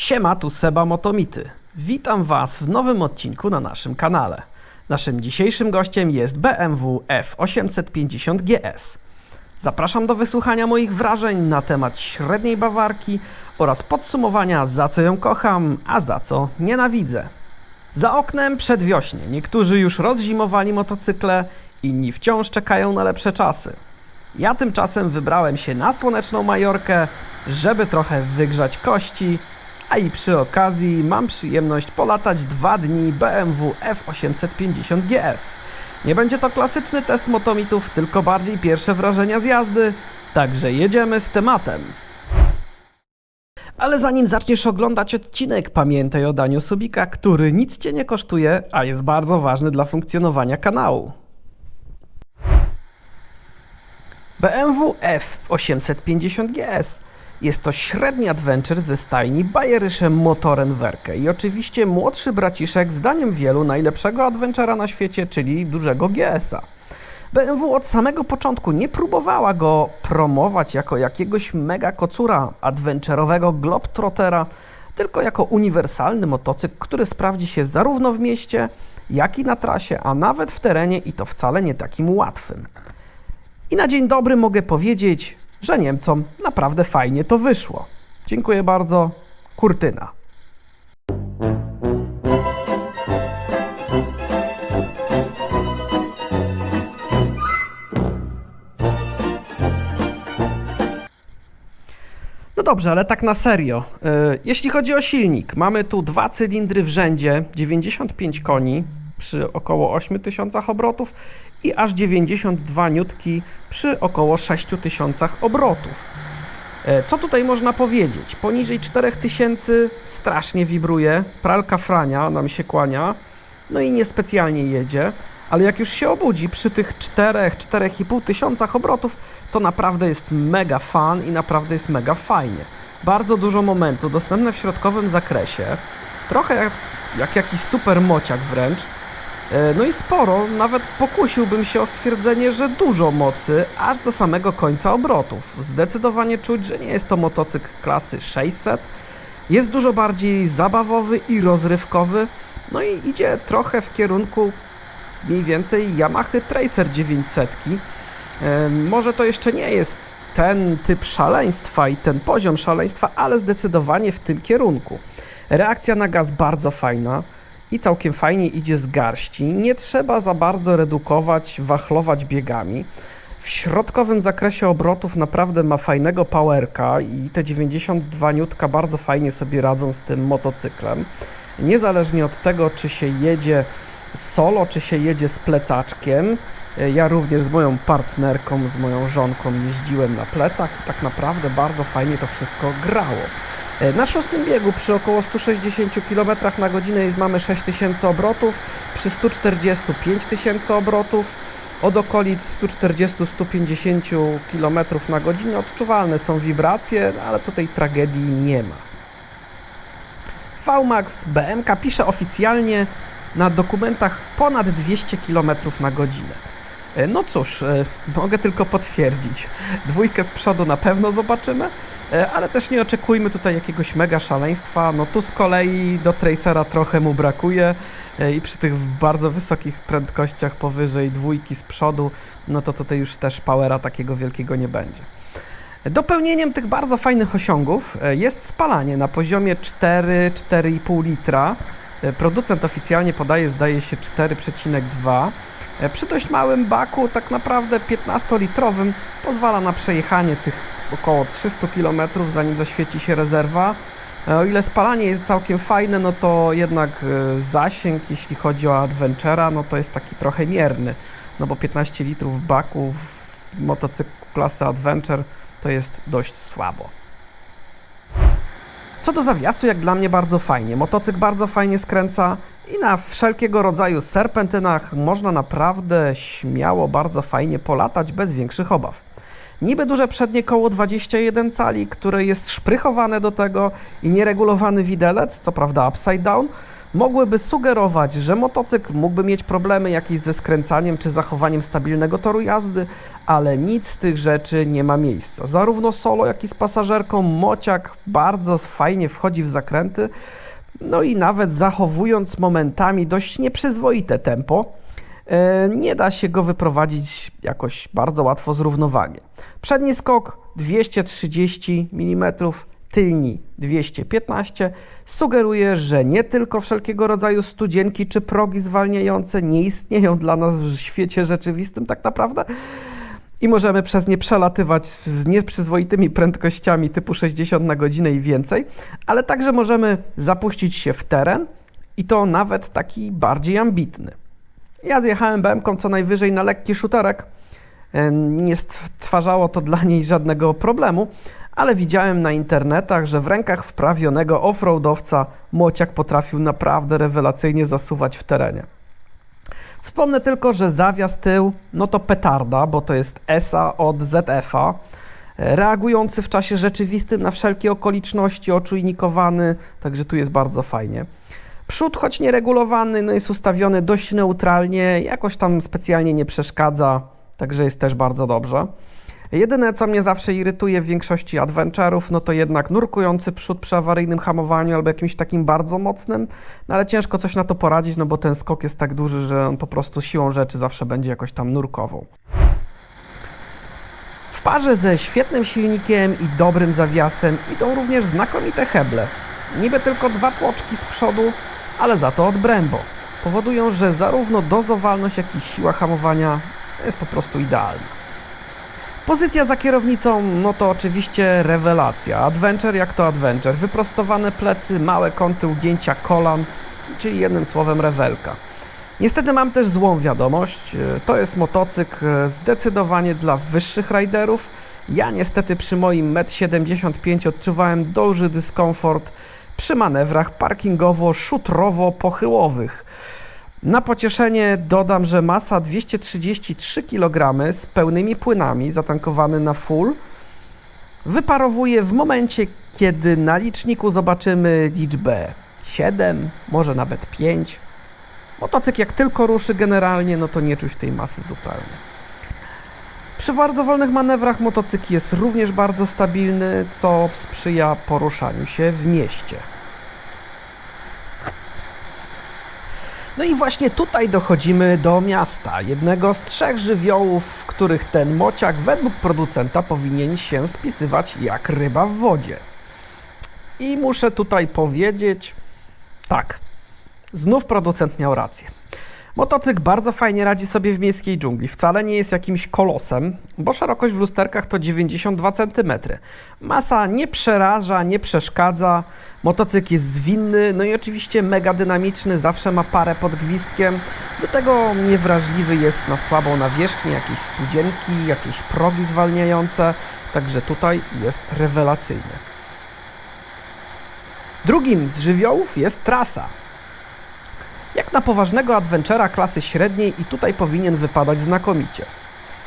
Siema, tu Seba Motomity. Witam Was w nowym odcinku na naszym kanale. Naszym dzisiejszym gościem jest BMW F850 GS. Zapraszam do wysłuchania moich wrażeń na temat średniej bawarki oraz podsumowania za co ją kocham, a za co nienawidzę. Za oknem przedwiośnie. Niektórzy już rozzimowali motocykle, inni wciąż czekają na lepsze czasy. Ja tymczasem wybrałem się na słoneczną Majorkę, żeby trochę wygrzać kości, a i przy okazji mam przyjemność polatać dwa dni BMW F850 GS. Nie będzie to klasyczny test motomitów, tylko bardziej pierwsze wrażenia z jazdy, także jedziemy z tematem. Ale zanim zaczniesz oglądać odcinek, pamiętaj o daniu subika, który nic cię nie kosztuje, a jest bardzo ważny dla funkcjonowania kanału. BMW F850 GS jest to średni adventure ze stajni Bayerische Motorenwerke i oczywiście młodszy braciszek zdaniem wielu najlepszego adventura na świecie, czyli dużego GS-a. BMW od samego początku nie próbowała go promować jako jakiegoś mega kocura adventurowego globtrottera, tylko jako uniwersalny motocykl, który sprawdzi się zarówno w mieście, jak i na trasie, a nawet w terenie i to wcale nie takim łatwym. I na dzień dobry mogę powiedzieć, że Niemcom naprawdę fajnie to wyszło. Dziękuję bardzo. Kurtyna. No dobrze, ale tak na serio. Yy, Jeśli chodzi o silnik, mamy tu dwa cylindry w rzędzie, 95 koni przy około 8000 obrotów i aż 92 niutki przy około 6000 obrotów. E, Co tutaj można powiedzieć? Poniżej 4000 strasznie wibruje, pralka frania nam się kłania, no i niespecjalnie jedzie, ale jak już się obudzi przy tych 4-4,5 tysiącach obrotów, to naprawdę jest mega fan i naprawdę jest mega fajnie. Bardzo dużo momentu dostępne w środkowym zakresie, trochę jak, jak jakiś super mociak wręcz, No i sporo, nawet pokusiłbym się o stwierdzenie, że dużo mocy, aż do samego końca obrotów. Zdecydowanie czuć, że nie jest to motocykl klasy 600. Jest dużo bardziej zabawowy i rozrywkowy, no i idzie trochę w kierunku mniej więcej Yamaha Tracer 900. E, Może to jeszcze nie jest ten typ szaleństwa i ten poziom szaleństwa, ale zdecydowanie w tym kierunku. Reakcja na gaz bardzo fajna i całkiem fajnie idzie z garści. Nie trzeba za bardzo redukować, wachlować biegami. W środkowym zakresie obrotów naprawdę ma fajnego powerka i te 92 niutka bardzo fajnie sobie radzą z tym motocyklem. Niezależnie od tego, czy się jedzie solo, czy się jedzie z plecaczkiem. Ja również z moją partnerką, z moją żonką jeździłem na plecach i tak naprawdę bardzo fajnie to wszystko grało. E, Na szóstym biegu przy około 160 km na godzinę jest, mamy 6000 obrotów, przy 140 5000 obrotów, od okolic 140-150 km na godzinę odczuwalne są wibracje, no ale tutaj tragedii nie ma. VMAX BMK pisze oficjalnie na dokumentach ponad 200 km na godzinę. E, No cóż, e, mogę tylko potwierdzić. Dwójkę z przodu na pewno zobaczymy, e, ale też nie oczekujmy tutaj jakiegoś mega szaleństwa. No tu z kolei do Tracera trochę mu brakuje i przy tych bardzo wysokich prędkościach powyżej dwójki z przodu, no to tutaj już też powera takiego wielkiego nie będzie. Dopełnieniem tych bardzo fajnych osiągów jest spalanie na poziomie 4-4,5 litra. E, Producent oficjalnie podaje, zdaje się, 4,2. E, Przy dość małym baku, tak naprawdę 15-litrowym, pozwala na przejechanie tych około 300 km, zanim zaświeci się rezerwa. E, O ile spalanie jest całkiem fajne, no to jednak zasięg, jeśli chodzi o Adventure'a, no to jest taki trochę mierny. No bo 15 litrów baku w motocyklu klasy Adventure to jest dość słabo. Co do zawiasu, jak dla mnie bardzo fajnie. Motocykl bardzo fajnie skręca i na wszelkiego rodzaju serpentynach można naprawdę śmiało, bardzo fajnie polatać bez większych obaw. Niby duże przednie koło 21 cali, które jest szprychowane do tego i nieregulowany widelec, co prawda upside down, mogłyby sugerować, że motocykl mógłby mieć problemy jakieś ze skręcaniem czy zachowaniem stabilnego toru jazdy, ale nic z tych rzeczy nie ma miejsca. Zarówno solo, jak i z pasażerką mociak bardzo fajnie wchodzi w zakręty, no i nawet zachowując momentami dość nieprzyzwoite tempo, e, nie da się go wyprowadzić jakoś bardzo łatwo z równowagi. Przedni skok 230 mm, tylni 215 sugeruje, że nie tylko wszelkiego rodzaju studzienki czy progi zwalniające nie istnieją dla nas w świecie rzeczywistym tak naprawdę i możemy przez nie przelatywać z nieprzyzwoitymi prędkościami typu 60 na godzinę i więcej, ale także możemy zapuścić się w teren i to nawet taki bardziej ambitny. Ja zjechałem BM co najwyżej na lekki szuterek. E, Nie stwarzało to dla niej żadnego problemu, ale widziałem na internetach, że w rękach wprawionego offroadowca mociak potrafił naprawdę rewelacyjnie zasuwać w terenie. Wspomnę tylko, że zawias tył, no to petarda, bo to jest ESA od ZF-a, reagujący w czasie rzeczywistym na wszelkie okoliczności, oczujnikowany, także tu jest bardzo fajnie. Przód, choć nieregulowany, no jest ustawiony dość neutralnie, jakoś tam specjalnie nie przeszkadza, także jest też bardzo dobrze. Jedyne, co mnie zawsze irytuje w większości adventurów, no to jednak nurkujący przód przy awaryjnym hamowaniu albo jakimś takim bardzo mocnym, no ale ciężko coś na to poradzić, no bo ten skok jest tak duży, że on po prostu siłą rzeczy zawsze będzie jakoś tam nurkował. W parze ze świetnym silnikiem i dobrym zawiasem idą również znakomite heble. Niby tylko dwa tłoczki z przodu, ale za to od Brembo. Powodują, że zarówno dozowalność, jak i siła hamowania jest po prostu idealna. Pozycja za kierownicą, no to oczywiście rewelacja. Adventure jak to adventure. Wyprostowane plecy, małe kąty ugięcia kolan, czyli jednym słowem rewelka. Niestety mam też złą wiadomość. To jest motocykl zdecydowanie dla wyższych riderów. Ja niestety przy moim 1,75 m odczuwałem duży dyskomfort przy manewrach parkingowo-szutrowo-pochyłowych. Na pocieszenie dodam, że masa 233 kg z pełnymi płynami, zatankowany na full, wyparowuje w momencie, kiedy na liczniku zobaczymy liczbę 7, może nawet 5. Motocykl jak tylko ruszy generalnie, no to nie czuć tej masy zupełnie. Przy bardzo wolnych manewrach motocykl jest również bardzo stabilny, co sprzyja poruszaniu się w mieście. No i właśnie tutaj dochodzimy do miasta, jednego z trzech żywiołów, w których ten mociak według producenta powinien się spisywać jak ryba w wodzie. I muszę tutaj powiedzieć, tak, znów producent miał rację. Motocykl bardzo fajnie radzi sobie w miejskiej dżungli. Wcale nie jest jakimś kolosem, bo szerokość w lusterkach to 92 cm. Masa nie przeraża, nie przeszkadza. Motocykl jest zwinny, no i oczywiście mega dynamiczny, zawsze ma parę pod gwizdkiem. Do tego niewrażliwy jest na słabą nawierzchnię, jakieś studzienki, jakieś progi zwalniające. Także tutaj jest rewelacyjny. Drugim z żywiołów jest trasa. Jak na poważnego adventura klasy średniej i tutaj powinien wypadać znakomicie.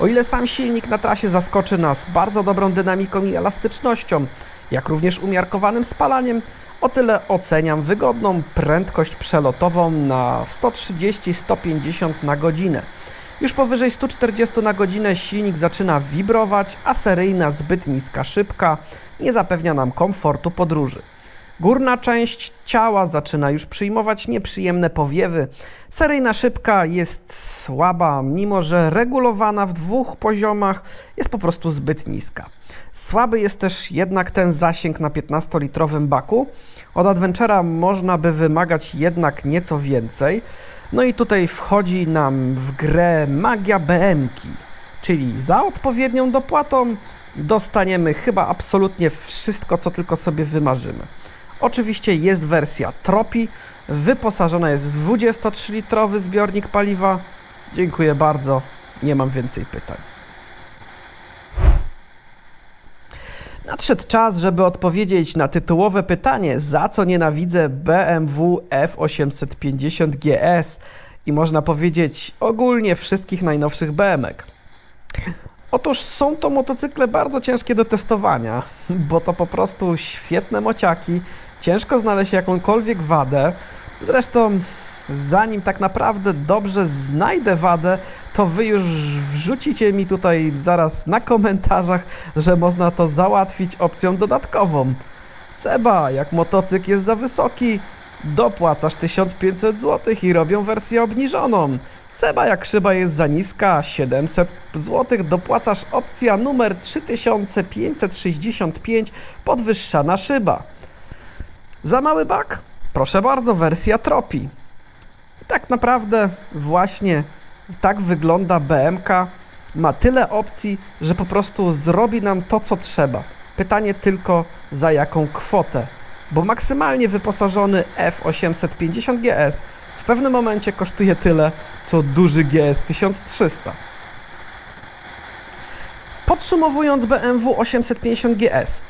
O ile sam silnik na trasie zaskoczy nas bardzo dobrą dynamiką i elastycznością, jak również umiarkowanym spalaniem, o tyle oceniam wygodną prędkość przelotową na 130-150 na godzinę. Już powyżej 140 na godzinę silnik zaczyna wibrować, a seryjna zbyt niska szybka nie zapewnia nam komfortu podróży. Górna część ciała zaczyna już przyjmować nieprzyjemne powiewy. Seryjna szybka jest słaba, mimo że regulowana w dwóch poziomach jest po prostu zbyt niska. Słaby jest też jednak ten zasięg na 15-litrowym baku. Od Adventura można by wymagać jednak nieco więcej. No i tutaj wchodzi nam w grę magia BM-ki, czyli za odpowiednią dopłatą dostaniemy chyba absolutnie wszystko, co tylko sobie wymarzymy. Oczywiście jest wersja Tropi, wyposażona jest w 23-litrowy zbiornik paliwa. Dziękuję bardzo, nie mam więcej pytań. Nadszedł czas, żeby odpowiedzieć na tytułowe pytanie, za co nienawidzę BMW F850 GS i można powiedzieć ogólnie wszystkich najnowszych BMek. Otóż są to motocykle bardzo ciężkie do testowania, bo to po prostu świetne mociaki, ciężko znaleźć jakąkolwiek wadę. Zresztą, zanim tak naprawdę dobrze znajdę wadę, to wy już wrzucicie mi tutaj zaraz na komentarzach, że można to załatwić opcją dodatkową. Seba, jak motocykl jest za wysoki, dopłacasz 1500 zł i robią wersję obniżoną. Seba, jak szyba jest za niska, 700 zł, dopłacasz opcja numer 3565, podwyższana szyba. Za mały bak? Proszę bardzo, wersja Tropi. Tak naprawdę właśnie tak wygląda BMK. Ma tyle opcji, że po prostu zrobi nam to, co trzeba. Pytanie tylko za jaką kwotę. Bo maksymalnie wyposażony F850 GS w pewnym momencie kosztuje tyle, co duży GS 1300. Podsumowując BMW 850 GS,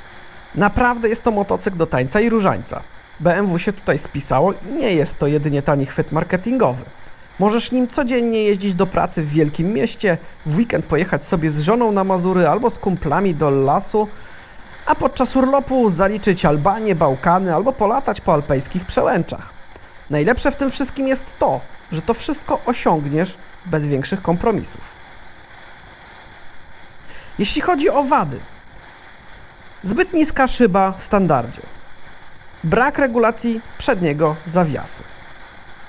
naprawdę jest to motocykl do tańca i różańca. BMW się tutaj spisało i nie jest to jedynie tani chwyt marketingowy. Możesz nim codziennie jeździć do pracy w wielkim mieście, w weekend pojechać sobie z żoną na Mazury albo z kumplami do lasu, a podczas urlopu zaliczyć Albanię, Bałkany albo polatać po alpejskich przełęczach. Najlepsze w tym wszystkim jest to, że to wszystko osiągniesz bez większych kompromisów. Jeśli chodzi o wady, zbyt niska szyba w standardzie, brak regulacji przedniego zawiasu,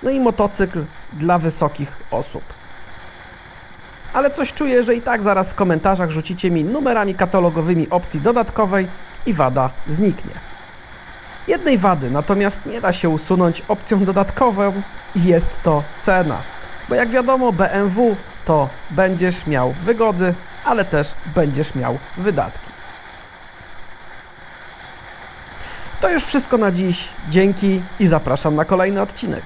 no i motocykl dla wysokich osób. Ale coś czuję, że i tak zaraz w komentarzach rzucicie mi numerami katalogowymi opcji dodatkowej i wada zniknie. Jednej wady natomiast nie da się usunąć opcją dodatkową i jest to cena. Bo jak wiadomo, BMW to będziesz miał wygody, ale też będziesz miał wydatki. To już wszystko na dziś. Dzięki i zapraszam na kolejny odcinek.